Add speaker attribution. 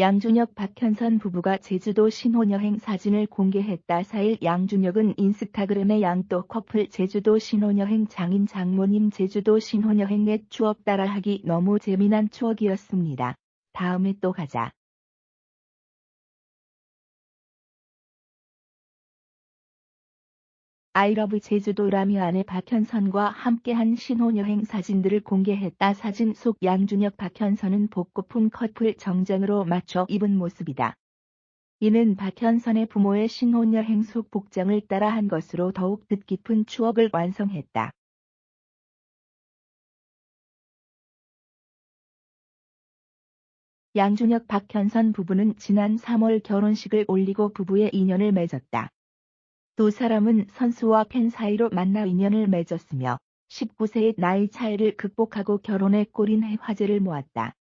Speaker 1: 양준혁 박현선 부부가 제주도 신혼여행 사진을 공개했다. 4일 양준혁은 인스타그램에 양또 커플 제주도 신혼여행 장인 장모님 제주도 신혼여행 의 추억 따라하기 너무 재미난 추억이었습니다. 다음에 또 가자. 아이러브 제주도라며 아내 박현선과 함께한 신혼여행 사진들을 공개했다. 사진 속 양준혁 박현선은 복고풍 커플 정장으로 맞춰 입은 모습이다. 이는 박현선의 부모의 신혼여행 속 복장을 따라 한 것으로 더욱 뜻깊은 추억을 완성했다. 양준혁 박현선 부부는 지난 3월 결혼식을 올리고 부부의 인연을 맺었다. 두 사람은 선수와 팬 사이로 만나 인연을 맺었으며 19세의 나이 차이를 극복하고 결혼에 꼬린 해 화제를 모았다.